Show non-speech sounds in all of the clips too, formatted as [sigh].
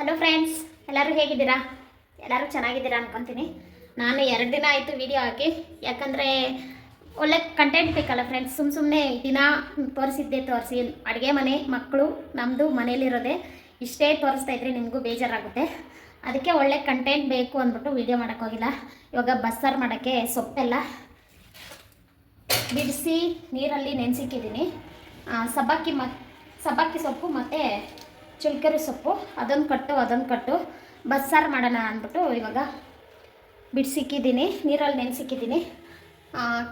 Hello friends ಎಲ್ಲರೂ ಹೇಗಿದ್ದೀರಾ? ಎಲ್ಲರೂ ಚೆನ್ನಾಗಿದ್ದೀರಾ ಅನ್ಕೊತೀನಿ. ನಾನು ಎರಡು ದಿನ ಆಯಿತು ವಿಡಿಯೋ ಹಾಕಿ. ಯಾಕಂದರೆ ಒಳ್ಳೆ ಕಂಟೆಂಟ್ ಬೇಕಲ್ಲ ಫ್ರೆಂಡ್ಸ್ ಸುಮ್ಮ ಸುಮ್ಮನೆ ದಿನ ತೋರಿಸಿದ್ದೆ ತೋರಿಸಿ. ಅಡುಗೆ ಮನೆ ಮಕ್ಕಳು ನಮ್ಮದು ಮನೇಲಿರೋದೆ. ಇಷ್ಟೇ ತೋರಿಸ್ತಾ ಇದ್ರೆ ನಿಮಗೂ ಬೇಜಾರಾಗುತ್ತೆ. ಅದಕ್ಕೆ ಒಳ್ಳೆ ಕಂಟೆಂಟ್ ಬೇಕು ಅಂದ್ಬಿಟ್ಟು ವಿಡಿಯೋ ಮಾಡೋಕ್ಕೋಗಿಲ್ಲ ಇವಾಗ ಬಸ್ಸಾರು ಮಾಡೋಕ್ಕೆ ಸೊಪ್ಪೆಲ್ಲ ಬಿಡಿಸಿ ನೀರಲ್ಲಿ ನೆನೆಸಿಕ್ಕಿದ್ದೀನಿ ಸಬ್ಬಕ್ಕಿ ಮ ಸಬ್ಬಕ್ಕಿ ಸೊಪ್ಪು ಮತ್ತು ಚುಲ್ಕೆರಿ ಸೊಪ್ಪು ಅದೊಂದು ಕಟ್ಟು ಅದೊಂದು ಕಟ್ಟು. ಬಸ್ಸಾರು ಮಾಡೋಣ ಅಂದ್ಬಿಟ್ಟು ಇವಾಗ ಬಿಡಿಸಿಕ್ಕಿದ್ದೀನಿ ನೀರಲ್ಲಿ ನೆನೆಸಿಕ್ಕಿದ್ದೀನಿ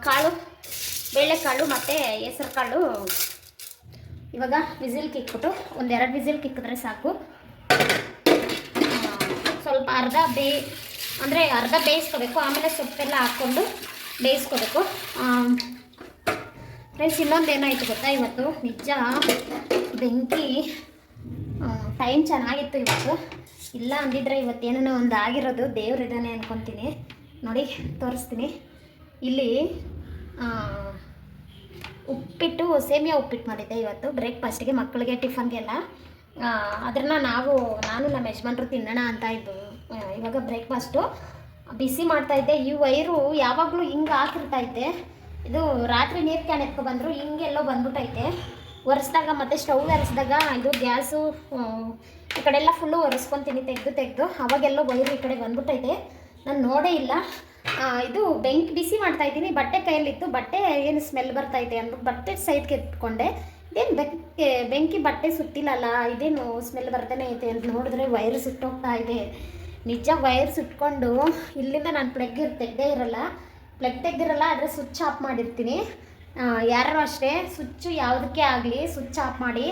ಕಾಳು ಬೇಳೆಕಾಳು ಮತ್ತು ಹೆಸರು ಕಾಳು. ಇವಾಗ ವಿಸಿಲ್ ಕಿಕ್ಬಿಟ್ಟು ಒಂದೆರಡು ವಿಸಿಲ್ ಕಿಕ್ಕಿದ್ರೆ ಸಾಕು. ಸ್ವಲ್ಪ ಅರ್ಧ ಬೇ, ಅಂದರೆ ಅರ್ಧ ಬೇಯಿಸ್ಕೋಬೇಕು, ಆಮೇಲೆ ಸೊಪ್ಪೆಲ್ಲ ಹಾಕ್ಕೊಂಡು ಬೇಯಿಸ್ಕೋಬೇಕು. ಫ್ರೆಂಡ್ಸ್ ಇನ್ನೊಂದು ಏನಾಯಿತು ಗೊತ್ತಾ ಇವತ್ತು? ನಿಜ ಬೆಂಕಿ. ಟೈಮ್ ಚೆನ್ನಾಗಿತ್ತು ಇವತ್ತು. ಇಲ್ಲ ಅಂದಿದ್ರೆ ಇವತ್ತೇನೋ ಒಂದು ಆಗಿರೋದು ದೇವ್ರಿದ್ದಾನೆ ಅನ್ಕೊತೀನಿ. ನೋಡಿ, ತೋರಿಸ್ತೀನಿ. ಇಲ್ಲಿ ಉಪ್ಪಿಟ್ಟು, ಸೇಮಿಯಾ ಉಪ್ಪಿಟ್ಟು ಮಾಡಿದ್ದೆ ಇವತ್ತು. ಬ್ರೇಕ್ಫಾಸ್ಟಿಗೆ ಮಕ್ಕಳಿಗೆ ಟಿಫನ್ಗೆಲ್ಲ ಅದನ್ನು ನಾವು, ನಾನು ನಮ್ಮ ಯಜಮಾನ್ರು ತಿನ್ನೋಣ ಅಂತ ಇದ್ದು ಇವಾಗ ಬ್ರೇಕ್ಫಾಸ್ಟು ಬಿಸಿ ಮಾಡ್ತಾ ಇದ್ದೆ. ಈ ವೈರು ಯಾವಾಗಲೂ ಹಿಂಗೆ ಹಾಕಿರ್ತೈತೆ ಇದು ರಾತ್ರಿ ನೀರು ಕ್ಯಾನ್ ಎತ್ಕೊ ಬಂದರು, ಹಿಂಗೆಲ್ಲೋ ಬಂದ್ಬಿಟ್ಟೈತೆ ಒರೆಸ್ದಾಗ ಮತ್ತು ಸ್ಟವ್ ಒರೆಸ್ದಾಗ ಇದು ಗ್ಯಾಸು ಈ ಕಡೆ ಎಲ್ಲ ಫುಲ್ಲು ಒರೆಸ್ಕೊತೀನಿ ತೆಗೆದು ತೆಗೆದು. ಅವಾಗೆಲ್ಲೋ ವೈರು ಈ ಕಡೆ ಬಂದ್ಬಿಟ್ಟೈತೆ. ನಾನು ನೋಡೇ ಇಲ್ಲ. ಇದು ಬೆಂಕಿ ಬಿಸಿ ಮಾಡ್ತಾ ಇದ್ದೀನಿ. ಬಟ್ಟೆ ಕೈಯಲ್ಲಿತ್ತು. ಬಟ್ಟೆ ಏನು ಸ್ಮೆಲ್ ಬರ್ತೈತೆ ಅಂದ್ಬಿಟ್ಟು ಬಟ್ಟೆ ಸೈಡ್ಗೆ ಎತ್ಕೊಂಡೆ ಇದೇನು ಬೆಂಕಿ ಬೆಂಕಿ ಬಟ್ಟೆ ಸುತ್ತಿಲ್ಲಲ್ಲ? ಇದೇನು ಸ್ಮೆಲ್ ಬರ್ತಾನೆ ಐತೆ ಅಂತ ನೋಡಿದ್ರೆ ವೈರ್ ಸುಟ್ಟೋಗ್ತಾ ಇದೆ. ನಿಜ ವೈರ್ ಸುಟ್ಕೊಂಡು ಇಲ್ಲಿಂದ ನಾನು ಪ್ಲಗ್ ತೆಗ್ದೇ ಇರಲ್ಲ. ಪ್ಲಗ್ ತೆಗ್ದಿರಲ್ಲ, ಆದರೆ ಸ್ವಿಚ್ ಆಫ್ ಮಾಡಿರ್ತೀನಿ. ಯಾರು ಅಷ್ಟೇ ಸ್ವಿಚ್ಚು ಯಾವುದಕ್ಕೆ ಆಗಲಿ ಸ್ವಿಚ್ ಆಫ್ ಮಾಡಿ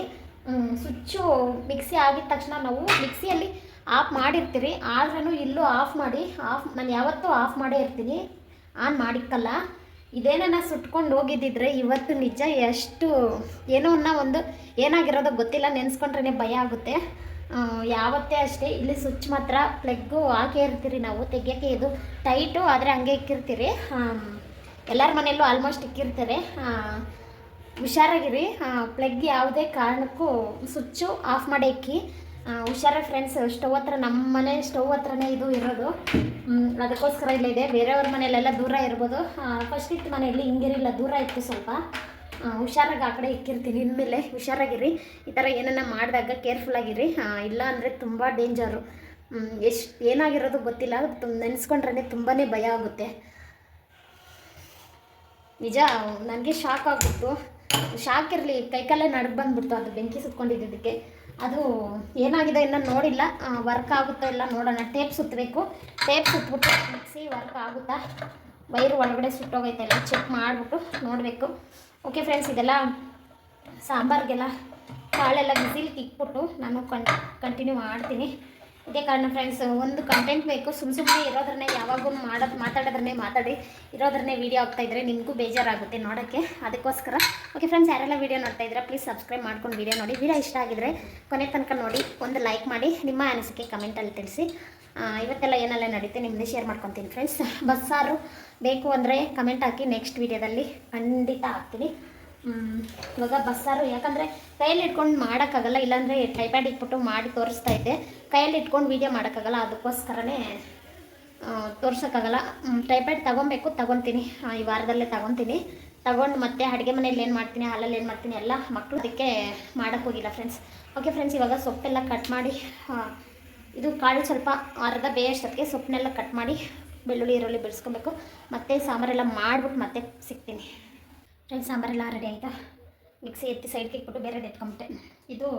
ಸ್ವಿಚ್ಚು ಮಿಕ್ಸಿ ಆಗಿದ ತಕ್ಷಣ ನಾವು ಮಿಕ್ಸಿಯಲ್ಲಿ ಆಫ್ ಮಾಡಿರ್ತೀರಿ. ಆದ್ರೂ ಇಲ್ಲೂ ಆಫ್ ಮಾಡಿ, ಆಫ್, ನಾನು ಯಾವತ್ತೂ ಆಫ್ ಮಾಡೇ ಇರ್ತೀನಿ. ಆನ್ ಮಾಡಿಕ್ಕಲ್ಲ. ಇದೇನ ಸುಟ್ಕೊಂಡು ಹೋಗಿದ್ದಿದ್ರೆ ಇವತ್ತು ನಿಜ ಎಷ್ಟು, ಏನೋ ಅನ್ನೋ ಒಂದು ಏನಾಗಿರೋದೋ ಗೊತ್ತಿಲ್ಲ ನೆನೆಸ್ಕೊಂಡ್ರೇ ಭಯ ಆಗುತ್ತೆ. ಯಾವತ್ತೇ ಅಷ್ಟೇ, ಇಲ್ಲಿ ಸ್ವಿಚ್ ಮಾತ್ರ ಪ್ಲಗ್ಗು ಹಾಕೇ ಇರ್ತೀರಿ ನಾವು, ತೆಗಿಯೋಕ್ಕೆ ಇದು ಟೈಟು, ಆದರೆ ಹಂಗೆ ಇಕ್ಕಿರ್ತೀರಿ. ಎಲ್ಲರ ಮನೆಯಲ್ಲೂ ಆಲ್ಮೋಸ್ಟ್ ಇಕ್ಕಿರ್ತಾರೆ. ಹುಷಾರಾಗಿರಿ. ಪ್ಲಗ್ ಯಾವುದೇ ಕಾರಣಕ್ಕೂ ಸ್ವಿಚ್ಚು ಆಫ್ ಮಾಡಿ ಇಕ್ಕಿ. ಹುಷಾರಾಗಿ ಫ್ರೆಂಡ್ಸ್ ಸ್ಟವ್ ಹತ್ರ ನಮ್ಮ ಮನೆ ಸ್ಟವ್ ಹತ್ರನೇ ಇದು ಇರೋದು. ಅದಕ್ಕೋಸ್ಕರ ಇಲ್ಲಿದೆ ಬೇರೆಯವ್ರ ಮನೆಯಲ್ಲೆಲ್ಲ ದೂರ ಇರ್ಬೋದು. ಫಸ್ಟ್ ಇತ್ತು ಮನೆಯಲ್ಲಿ ಹಿಂಗಿರಿಲ್ಲ ದೂರ ಇತ್ತು ಸ್ವಲ್ಪ. ಹುಷಾರಾಗಿ ಆ ಕಡೆ ಇಕ್ಕಿರ್ತೀನಿ. ಇನ್ಮೇಲೆ ಹುಷಾರಾಗಿರಿ. ಈ ಥರ ಏನನ್ನ ಮಾಡಿದಾಗ ಕೇರ್ಫುಲ್ಲಾಗಿರಿ ಇಲ್ಲ ಅಂದರೆ ತುಂಬ ಡೇಂಜರು ಎಷ್ಟು ಏನಾಗಿರೋದು ಗೊತ್ತಿಲ್ಲ. ತುಂಬ ನೆನೆಸ್ಕೊಂಡ್ರೆ ತುಂಬಾ ಭಯ ಆಗುತ್ತೆ. ನಿಜ, ನನಗೆ ಶಾಕ್ ಆಗ್ಬಿಟ್ಟು ಶಾಕ್ ಇರಲಿ, ಕೈಕಾಲೇ ನಡು ಬಂದ್ಬಿಡ್ತು ಅದು ಬೆಂಕಿ ಸುತ್ಕೊಂಡಿದ್ದಕ್ಕೆ. ಅದು ಏನಾಗಿದೆ ಇನ್ನೂ ನೋಡಿಲ್ಲ. ವರ್ಕ್ ಆಗುತ್ತಾ ಇಲ್ಲ ನೋಡೋಣ. ಟೇಪ್ ಸುತ್ತಬೇಕು ಟೇಪ್ ಸುತ್ತಬಿಟ್ಟು ಮಿಕ್ಸಿ ವರ್ಕ್ ಆಗುತ್ತಾ? ವೈರ್ ಒಳಗಡೆ ಸುಟ್ಟೋಗೈತೆ ಎಲ್ಲ ಚೆಕ್ ಮಾಡಿಬಿಟ್ಟು ನೋಡಬೇಕು. ಓಕೆ ಫ್ರೆಂಡ್ಸ್ ಇದೆಲ್ಲ ಸಾಂಬಾರಿಗೆಲ್ಲ ಕಾಳೆಲ್ಲ ಬಿಸಿಲು ತಿಕ್ಬಿಟ್ಟು ನಾನು ಕಂಟಿನ್ಯೂ ಮಾಡ್ತೀನಿ. ಇದೇ ಕಾರಣ ಫ್ರೆಂಡ್ಸ್ ಒಂದು ಕಂಟೆಂಟ್ ಬೇಕು. ಸುಮ್ಮ ಸುಮ್ಮನೆ ಇರೋದ್ರನ್ನೇ ಯಾವಾಗೂ ಮಾಡೋದು ಮಾತಾಡೋದ್ರನ್ನೇ ಮಾತಾಡಿ. ಇರೋದ್ರನ್ನೇ ವೀಡಿಯೋ ಇದ್ರೆ ನಿಮಗೂ ಬೇಜಾರಾಗುತ್ತೆ ನೋಡೋಕ್ಕೆ. ಅದಕ್ಕೋಸ್ಕರ. ಓಕೆ ಫ್ರೆಂಡ್ಸ್ ಯಾರೆಲ್ಲ ವೀಡಿಯೋ ನೋಡ್ತಾ ಇದ್ರೆ ಪ್ಲೀಸ್ ಸಬ್ಸ್ಕ್ರೈಬ್ ಮಾಡ್ಕೊಂಡು ವೀಡಿಯೋ ನೋಡಿ. ವೀಡಿಯೋ ಇಷ್ಟ ಆಗಿದ್ರೆ ಕೊನೆ ತನಕ ನೋಡಿ. ಒಂದು ಲೈಕ್ ಮಾಡಿ. ನಿಮ್ಮ ಅನಿಸಿಕೆ ಕಮೆಂಟಲ್ಲಿ ತಿಳಿಸಿ. ಇವತ್ತೆಲ್ಲ ಏನೆಲ್ಲ ನಡೀತೆ ನಿಮ್ಮದೇ ಶೇರ್ ಮಾಡ್ಕೊತೀನಿ ಫ್ರೆಂಡ್ಸ್ ಬಸ್ಸಾರು ಬೇಕು ಅಂದರೆ ಕಮೆಂಟ್ ಹಾಕಿ ನೆಕ್ಸ್ಟ್ ವೀಡಿಯೋದಲ್ಲಿ ಖಂಡಿತ ಹಾಕ್ತೀನಿ. ಇವಾಗ ಬಸ್ಸಾರು, ಯಾಕಂದರೆ ಕೈಯಲ್ಲಿ ಇಟ್ಕೊಂಡು ಮಾಡೋಕ್ಕಾಗಲ್ಲ, ಇಲ್ಲಾಂದರೆ ಟೈಪ್ಯಾಡ್ ಇಟ್ಬಿಟ್ಟು ಮಾಡಿ ತೋರಿಸ್ತಾ ಇದ್ದೆ. ಕೈಯಲ್ಲಿ ಇಟ್ಕೊಂಡು ವೀಡಿಯೋ ಮಾಡೋಕ್ಕಾಗಲ್ಲ, ಅದಕ್ಕೋಸ್ಕರನೇ ತೋರ್ಸೋಕ್ಕಾಗಲ್ಲ. ಟೈಪ್ಯಾಡ್ ತೊಗೊಬೇಕು, ತೊಗೊತೀನಿ. ಈ ವಾರದಲ್ಲೇ ತೊಗೊತೀನಿ. ತಗೊಂಡು ಮತ್ತೆ ಅಡುಗೆ ಮನೇಲಿ ಏನು ಮಾಡ್ತೀನಿ, ಹಾಲಲ್ಲಿ ಏನು ಮಾಡ್ತೀನಿ, ಎಲ್ಲ ಮಕ್ಕಳು ಅದಕ್ಕೆ ಮಾಡೋಕ್ಕೆ ಹೋಗಿಲ್ಲ ಫ್ರೆಂಡ್ಸ್ ಓಕೆ ಫ್ರೆಂಡ್ಸ್ ಇವಾಗ ಸೊಪ್ಪೆಲ್ಲ ಕಟ್ ಮಾಡಿ ಇದು ಕಾಳು ಸ್ವಲ್ಪ ಅರ್ಧ ಬೇಯಷ್ಟೊತ್ತಿಗೆ ಸೊಪ್ಪನ್ನೆಲ್ಲ ಕಟ್ ಮಾಡಿ, ಬೆಳ್ಳುಳ್ಳಿ, ಈರುಳ್ಳಿ ಬೆಳೆಸ್ಕೊಬೇಕು ಮತ್ತು ಸಾಂಬಾರೆಲ್ಲ ಮಾಡಿಬಿಟ್ಟು ಮತ್ತೆ ಸಿಗ್ತೀನಿ. ಫ್ರೆಂಡ್ಸ್ ಸಾಂಬಾರೆಲ್ಲ ರೆಡಿ ಆಯಿತಾ? ಮಿಕ್ಸಿ ಎತ್ತಿ ಸೈಡ್ಗೆ ಇಟ್ಬಿಟ್ಟು ಬೇರೆ ಎತ್ಕೊಂಬಿಟ್ಟೆ. ಇದು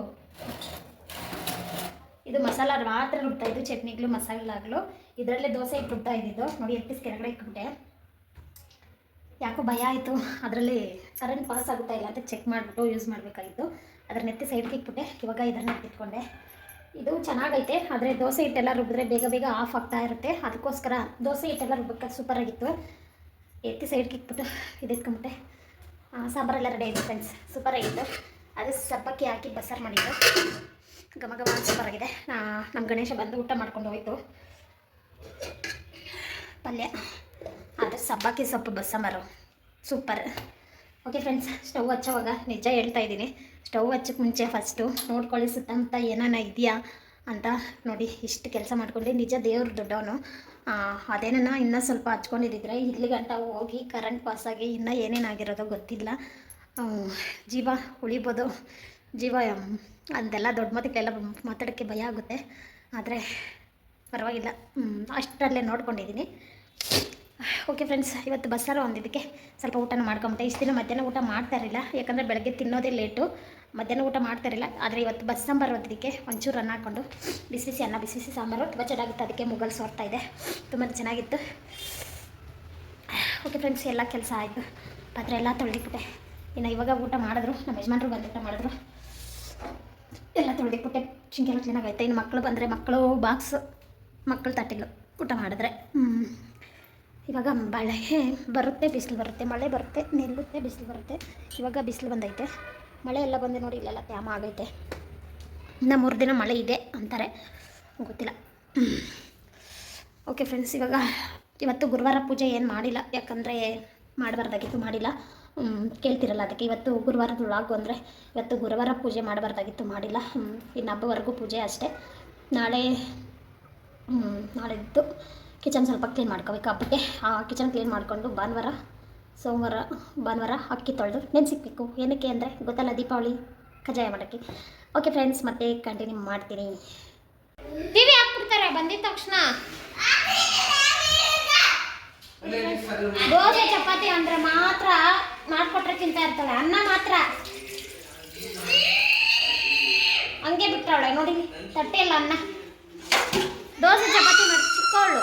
ಇದು ಮಸಾಲ ಮಾತ್ರ ರುಬ್ತಾ ಇದ್ದು, ಚಟ್ನಿಗಳು ಮಸಾಲಾಗ್ಲು ಇದರಲ್ಲೇ ದೋಸೆ ಇಟ್ಬಿಡ್ತಾ ಇದ್ದಿದ್ದು. ನೋಡಿ, ಎತ್ತಿಸ್ ಕೆಳಗಡೆ ಇಟ್ಬಿಟ್ಟೆ. ಯಾಕೋ ಭಯ ಆಯಿತು. ಅದರಲ್ಲಿ ಕರೆಂಟ್ ಪಾಸ್ ಆಗುತ್ತಾ ಇಲ್ಲ ಅಂತ ಚೆಕ್ ಮಾಡಿಬಿಟ್ಟು ಯೂಸ್ ಮಾಡಬೇಕಾಗಿತ್ತು ಅದನ್ನ ಎತ್ತಿ ಸೈಡ್ಗೆ ಇಟ್ಬಿಟ್ಟೆ. ಇವಾಗ ಇದನ್ನು ಎತ್ತಿಟ್ಕೊಂಡೆ. ಇದು ಚೆನ್ನಾಗೈತೆ. ಆದರೆ ದೋಸೆ ಹಿಟ್ಟೆಲ್ಲ ರುಬ್ಬಿದ್ರೆ ಬೇಗ ಬೇಗ ಆಫ್ ಆಗ್ತಾ ಇರುತ್ತೆ. ಅದಕ್ಕೋಸ್ಕರ ದೋಸೆ ಹಿಟ್ಟೆಲ್ಲ ರುಬ್ಬಕ್ಕೆ ಸೂಪರಾಗಿತ್ತು ಎತ್ತಿ ಸೈಡ್ಗೆ ಇಟ್ಬಿಟ್ಟು ಇದು ಸಾಂಬಾರೆಲ್ಲ ರೆಡಿ ಆಯಿತು ಫ್ರೆಂಡ್ಸ್ ಸೂಪರ್ ಆಗಿತ್ತು. ಅದು ಸಬ್ಬಕ್ಕಿ ಹಾಕಿ ಬಸ್ಸಾರು ಮಾಡಿದ್ದು. ಘಮ ಘಮ ಸೂಪರಾಗಿದೆ ನಮ್ಮ ಗಣೇಶ ಬಂದು ಊಟ ಮಾಡ್ಕೊಂಡು ಹೋಯ್ತು. ಪಲ್ಯ. ಅದು ಸಬ್ಬಕ್ಕಿ ಸೊಪ್ಪು ಬಸ್ಸಾಂಬಾರು. ಸೂಪರ್ ಓಕೆ ಫ್ರೆಂಡ್ಸ್ ಸ್ಟವ್ ಹಚ್ಚೋವಾಗ ನಿಜ ಹೇಳ್ತಾ ಇದ್ದೀನಿ. ಸ್ಟವ್ ಹಚ್ಚಕ್ಕೆ ಮುಂಚೆ ಫಸ್ಟು ನೋಡ್ಕೊಳ್ಳಿ ಸುತ್ತಮುತ್ತ ಏನಾನ ಇದೆಯಾ? ಅಂತ ನೋಡಿ ಇಷ್ಟು ಕೆಲಸ ಮಾಡ್ಕೊಂಡೆ. ನಿಜ ದೇವ್ರ ದೊಡ್ಡವನು. ಅದೇನನ್ನ ಇನ್ನೂ ಸ್ವಲ್ಪ ಹಚ್ಕೊಂಡಿದ್ದಿದ್ರೆ ಇಲ್ಲಿ ಗಂಟ ಹೋಗಿ ಕರೆಂಟ್ ಪಾಸಾಗಿ ಇನ್ನೂ ಏನೇನಾಗಿರೋದೋ ಗೊತ್ತಿಲ್ಲ. ಜೀವ ಉಳಿಬೋದು. ಜೀವ ಅಂತೆಲ್ಲ ದೊಡ್ಡ ಮಾತುಗಳೆಲ್ಲ ಮಾತಾಡೋಕ್ಕೆ ಭಯ ಆಗುತ್ತೆ. ಆದರೆ ಪರವಾಗಿಲ್ಲ. ಅಷ್ಟರಲ್ಲೇ ನೋಡ್ಕೊಂಡಿದ್ದೀನಿ ಓಕೆ ಫ್ರೆಂಡ್ಸ್, ಇವತ್ತು ಬಸ್ಸಾರು ಒಂದಿದ್ದಕ್ಕೆ ಸ್ವಲ್ಪ ಊಟನ ಮಾಡ್ಕೊಂಬಿಟ್ಟೆ. ಇಷ್ಟು ದಿನ ಮಧ್ಯಾಹ್ನ ಊಟ ಮಾಡ್ತಾ ಇರಲಿಲ್ಲ. ಯಾಕಂದರೆ ಬೆಳಗ್ಗೆ ತಿನ್ನೋದೇ ಲೇಟು ಮಧ್ಯಾಹ್ನ ಊಟ ಮಾಡ್ತಾ ಇರಲಿಲ್ಲ. ಆದರೆ ಇವತ್ತು ಬಸ್ ಸಾಂಬಾರು ಒಂದಿದ್ದಕ್ಕೆ ಒಂಚೂರು ಅನ್ನ ಹಾಕ್ಕೊಂಡು ಬಿಸಿ ಬಿಸಿ ಅನ್ನ ಬಿಸಿ ಬಿಸಿ ಸಾಂಬಾರು. ತುಂಬ ಚೆನ್ನಾಗಿತ್ತು. ಅದಕ್ಕೆ ಮುಗಲ್ ಸೋರ್ತಾ ಇದೆ. ತುಂಬ ಚೆನ್ನಾಗಿತ್ತು. ಓಕೆ ಫ್ರೆಂಡ್ಸ್, ಎಲ್ಲ ಕೆಲಸ ಆಯಿತು. ಪಾತ್ರೆ ಎಲ್ಲ ತೊಳೆದಿಕ್ಬಿಟ್ಟೆ ಇನ್ನು ಇವಾಗ ಊಟ ಮಾಡಿದ್ರು. ನಮ್ಮ ಯಜಮಾನ್ರು ಬಂದು ಊಟ ಮಾಡಿದ್ರು. ಎಲ್ಲ ತೊಳೆದಿಕ್ಬಿಟ್ಟೆ ಶಿಂಕೆಲ್ಲ ಕ್ಲೀನಾಗೈತೆ ಇನ್ನು ಮಕ್ಕಳು ಬಂದರೆ ಮಕ್ಕಳು ಬಾಕ್ಸ್ ಮಕ್ಕಳು ತಟ್ಟಿಲು ಊಟ ಮಾಡಿದ್ರೆ. ಇವಾಗ ಮಳೆ ಬರುತ್ತೆ, ಬಿಸಿಲು ಬರುತ್ತೆ, ಮಳೆ ಬರುತ್ತೆ, ನಿಲ್ಲುತ್ತೆ, ಬಿಸಿಲು ಬರುತ್ತೆ. ಇವಾಗ ಬಿಸಿಲು ಬಂದೈತೆ. ಮಳೆ ಎಲ್ಲ ಬಂದು ನೋಡಿ ಇಲ್ಲೆಲ್ಲ ತ್ಯಾಮ ಆಗೈತೆ. ಇನ್ನು ಮೂರು ದಿನ ಮಳೆ ಇದೆ ಅಂತಾರೆ. ಗೊತ್ತಿಲ್ಲ. ಓಕೆ ಫ್ರೆಂಡ್ಸ್ ಇವಾಗ ಇವತ್ತು ಗುರುವಾರ ಪೂಜೆ ಏನು ಮಾಡಿಲ್ಲ. ಯಾಕಂದರೆ ಮಾಡಬಾರ್ದಾಗಿತ್ತು, ಮಾಡಿಲ್ಲ. ಕೇಳ್ತಿರಲ್ಲ ಅದಕ್ಕೆ. ಇವತ್ತು ಗುರುವಾರದ ವ್ಲಾಗು ಅಂದರೆ ಇವತ್ತು ಗುರುವಾರ ಪೂಜೆ ಮಾಡಬಾರ್ದಾಗಿತ್ತು, ಮಾಡಿಲ್ಲ. ಇನ್ನು ಹಬ್ಬವರೆಗೂ ಪೂಜೆ ಅಷ್ಟೇ. ನಾಳೆ ನಾಳೆದ್ದು ಕಿಚನ್ ಸ್ವಲ್ಪ ಕ್ಲೀನ್ ಮಾಡ್ಕೋಬೇಕು ಆ ಕಿಚನ್ ಕ್ಲೀನ್ ಮಾಡಿಕೊಂಡು ಭಾನುವಾರ, ಸೋಮವಾರ, ಭಾನುವಾರ ಅಕ್ಕಿ ತೊಳೆದು ನೆನೆಸಿಕ್ಬೇಕು. ಏನಕ್ಕೆ ಅಂದರೆ ಗೊತ್ತಲ್ಲ ದೀಪಾವಳಿ? ಕಜಾಯ ಮಾಡೋಕ್ಕೆ. ಓಕೆ ಫ್ರೆಂಡ್ಸ್ ಮತ್ತೆ ಕಂಟಿನ್ಯೂ ಮಾಡ್ತೀನಿ. ಟಿವಿ ಹಾಕ್ಬಿಡ್ತಾರೆ ಬಂದಿದ ತಕ್ಷಣ. ದೋಸೆ, ಚಪಾತಿ ಅಂದ್ರೆ ಮಾತ್ರ ಮಾಡಿಕೊಟ್ರೆ ತಿಂತಾ ಇರ್ತಾಳೆ, ಅನ್ನ ಮಾತ್ರ. ಹಂಗೆ ಬಿಟ್ಟವಳೆ ನೋಡಿ ತಟ್ಟೆ ಇಲ್ಲ ಅನ್ನ. ದೋಸೆ, ಚಪಾತಿ ಮಾಡಿ ಚಿಕ್ಕವಳು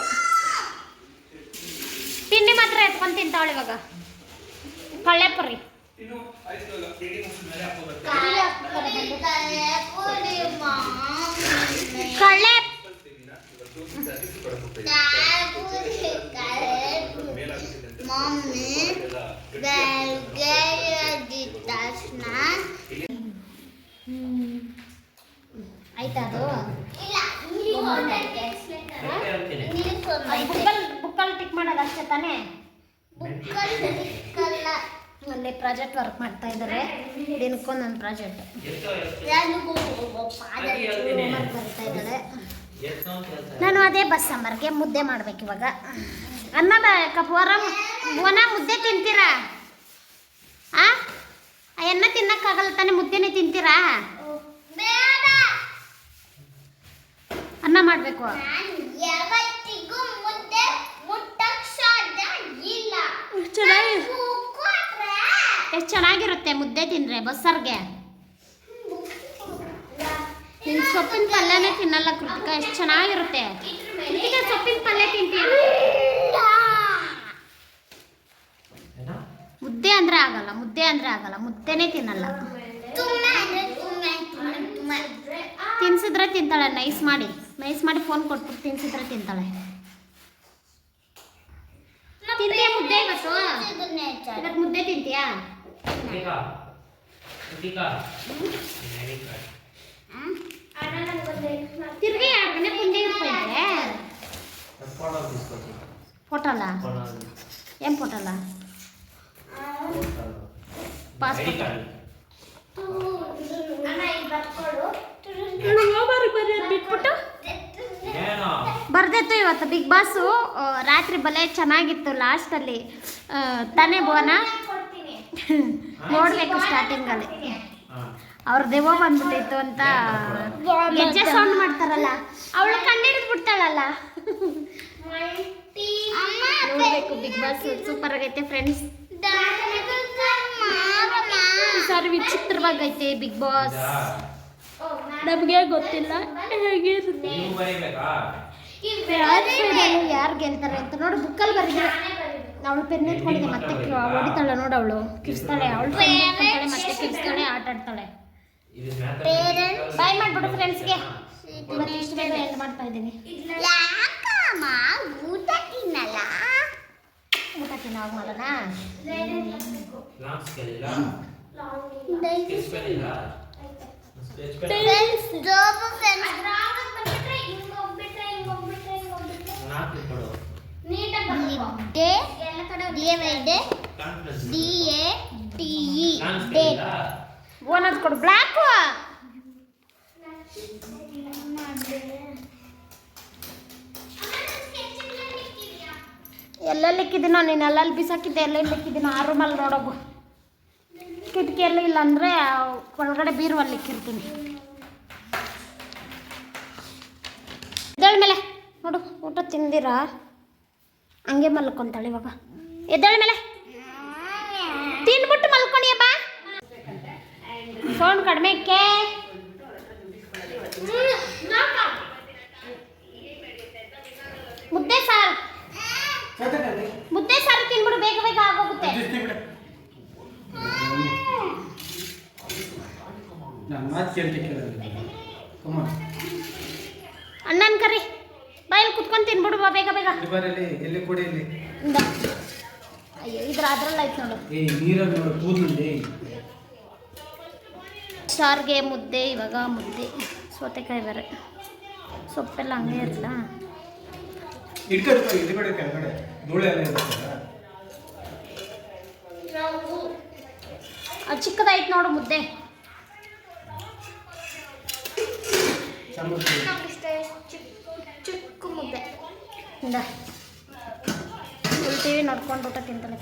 ತಿಂಡಿ ಮಾತ್ರ ಎತ್ಕೊಂಡು ತಿಂತಾವಳು ಇವಾಗ. ಕಳ್ಳೆ ಪುರಿ. ಕಳ್ಳೆ ಆಯ್ತಾ ಅದು ಇಲ್ಲ ಇಂಗ್ಲಿಷ್ ಇಂಗ್ಲಿಷ್ ಬುಕ್ಕಲ್ ಬುಕ್ಕಲ್ಲಿ ಟಿಕ್ ಮಾಡೋದು ಅಷ್ಟೇ ತಾನೇ? ಬುಕ್ಕಲ್ಲ ಅಲ್ಲಿ ಪ್ರಾಜೆಕ್ಟ್ ವರ್ಕ್ ಮಾಡ್ತಾ ಇದ್ದಾರೆ ದಿನಕ್ಕೊಂದೊಂದು ಪ್ರಾಜೆಕ್ಟ್ ಬರ್ತಾ ಇದ್ದಾರೆ ನಾನು ಅದೇ ಬಸ್ ಸಾಂಬಾರ್ಗೆ ಮುದ್ದೆ ಮಾಡ್ಬೇಕು ಇವಾಗ. ಅನ್ನ ಕಪೋರ ಒನ ಮುದ್ದೆ ತಿಂತೀರಾ? ಆ? ಆ ಎನ್ನ ತಿನ್ನಕ್ಕಾಗಲ್ಲ ತಾನೆ ಮುದ್ದೆನೇ ತಿಂತೀರಾ? ಬೇಡ. ಅನ್ನ ಮಾಡಬೇಕು ನಾನು ಯಾವತ್ತಿಗೂ ಮುದ್ದೆ ಮುಟ್ಟಕ್ ಸಾಧ್ಯ ಇಲ್ಲ ಚೆನ್ನಾಗಿ ನಾನು ಕೊಟ್ರೆ ಎಷ್ಟು ಚೆನ್ನಾಗಿರುತ್ತೆ ಮುದ್ದೆ ತಿಂದರೆ ಬಸ್ಸಾರ್ಗೆ. ನಿನ್ನ ಸೊಪ್ಪಿನ ಪಲ್ಯನೇ ತಿನ್ನಲ್ಲ ಕೃತಿಕ, ಎಷ್ಟು ಚೆನ್ನಾಗಿರುತ್ತೆ. ಕೃತಿಕ, ಸೊಪ್ಪಿನ ಪಲ್ಯ ತಿಂತೀಯ? ಮುದ್ದೆ ಅಂದ್ರೆ ಆಗಲ್ಲ, ಮುದ್ದೆ ಅಂದ್ರೆ ಆಗಲ್ಲ, ಮುದ್ದೆನೇ ತಿನ್ನಲ್ಲ. ತಿನ್ಸಿದ್ರೆ ತಿಂತಾಳೆ, ನೈಸ್ ಮಾಡಿ. ನೈಸ್ ಮಾಡಿ ಫೋನ್ ಕೊಟ್ಬಿಟ್ಟು ತಿನ್ಸಿದ್ರೆ ತಿಂತಾಳೆ. ತಿಂತೀಯ ಮುದ್ದೆ ಇವತ್ತು ಮುದ್ದೆ ತಿಂತೀಯಾ? ತಿರ್ಗಿ ಎರಡು ವೆರಿ ಗುಡ್ ಬರ್ದಿತ್ತು ಇವತ್ತು ಬಿಗ್ ಬಾಸು. ರಾತ್ರಿ ಬಲೆ ಚೆನ್ನಾಗಿತ್ತು ಲಾಸ್ಟಲ್ಲಿ. ತಾನೇ ಬೋನಾ ಕೊಡ್ತೀನಿ. [laughs] ನೋಡ್ಬೇಕು ಸ್ಟಾರ್ಟಿಂಗಲ್ಲಿ ಅವ್ರ ದೆವ್ವ ಬಂದ್ಬಿಟ್ಟಿತ್ತು ಅಂತ ಗೆಜ್ಜೆ ಸೌಂಡ್ ಮಾಡ್ತಾರಲ್ಲ ಅವಳು ಕಂಡಿಡಿದು ಬಿಡ್ತಾಳಲ್ಲ. ನೋಡ್ಬೇಕು ಬಿಗ್ ಬಾಸ್ ಸೂಪರ್ ಆಗೈತೆ ಫ್ರೆಂಡ್ಸ್. ಸರ್ ವಿಚಿತ್ರವಾಗೈತೆ ಬಿಗ್ ಬಾಸ್. ನಮಗೆ ಗೊತ್ತಿಲ್ಲ ಹೇಗಿರುತ್ತೆ ಯಾರು ಗೆಲ್ತಾರೆ ಅಂತ ನೋಡಿ ಬುಕ್ಕಲ್ಲಿ ಬರೀತಾರೆ ಅವಳು ಪೆನ್ ಎತ್ಕೊಂಡಿದ್ದೆ ಮತ್ತೆ ಕಿ- ಹೊಡಿತಾಳೆ ನೋಡು ಅವಳು. ಕಿರ್ಸ್ತಾಳೆ ಅವಳು ಮತ್ತೆ ಕಿರ್ಸ್ತಾಳೆ ಆಟ ಆಡ್ತಾಳೆ. ಬಾಯ್ ಮಾಡ್ಬಿಡು ಫ್ರೆಂಡ್ಸ್ಗೆ ಇಷ್ಟು ಬೇಗ ಎಂಡ್ ಮಾಡ್ತಾ ಇದ್ದೀನಿ. ಯಾಕಮ್ಮ? ಊಟ ತಿನ್ನಲ್ಲ? ಊಟ ತಿನ್ನೋವಾಗ ಮಾಡೋಣ friends ಜೋಬು friends day day D A T E. ಕೊಡು. ಬ್ಲಾಕ್ ಎಲ್ಲೆಲ್ಲಿ ಇಕ್ಕಿದ್ದೀನೋ ನೀನು? ಎಲ್ಲೆಲ್ಲಿ ಬಿಸಾಕಿದ್ದೆ? ಎಲ್ಲೆಲ್ಲಿ ಇಕ್ಕಿದ್ದೀನೋ? ಆ ರೂಮಲ್ಲಿ ನೋಡೋಗು. ಕಿಟಕಿಯಲ್ಲಿ ಇಲ್ಲ ಅಂದರೆ ಒಳಗಡೆ ಬೀರುವಲ್ಲಿ ಇಕ್ಕಿರ್ತೀನಿ. ಇದ್ದಾಳ ಮೇಲೆ. ನೋಡು ಊಟ ತಿಂದಿರಾ? ಹಂಗೆ ಮಲ್ಕೊಂತಾಳೆ ಇವಾಗ. ಎದ್ದೇಳ ಮೇಲೆ. ತಿನ್ಬಿಟ್ಟು ಮಲ್ಕೊಂಡಿಯ ಬಾ ಸೌಂಡ್ ಕಡಿಮೆ ಕೇ ಮುದ್ದೆ ಸಾರು. ಮುದ್ದೆ ಸಾರು ತಿನ್ಬಿಡು ಬೇಗ ಬೇಗ ಆಗೋಗುತ್ತೆ. ಅಣ್ಣನ ಕರಿ. ಕುತ್ಕೊಂಡು ತಿನ್ಬಿಡು ಬಾ ಬೇಗ ಬೇಗ. ಬರಲಿ ಎಲ್ಲಿ ಕೊಡಿ ಇಲ್ಲಿ? ಇಂದ. ಅಯ್ಯೋ ಇದ್ರ ಅದ್ರಲ್ಲಿ ಆಯ್ತು ನೋಡು. ನೀರಲ್ಲಿ ಸಾರಿಗೆ ಮುದ್ದೆ ಇವಾಗ ಮುದ್ದೆ. ಸೌತೆಕಾಯಿ ಬೇರೆ. ಸೊಪ್ಪೆಲ್ಲ ಹಂಗೆ ಇರಲ್ಲ. ಇಟ್ಕೊಂಡು ಇದು ಕಡೆ ಕೆಳಗಡೆ. ಧೂಳೆ ಎಲ್ಲ ಇರುತ್ತಲ್ಲ ಅದು ಚಿಕ್ಕದಾಯ್ತು ನೋಡು ಮುದ್ದೆ. ಇಂದ ಟಿ ವಿ ನೋಡ್ಕೊಂಡು ಊಟ ತಿಂತಾನೆ.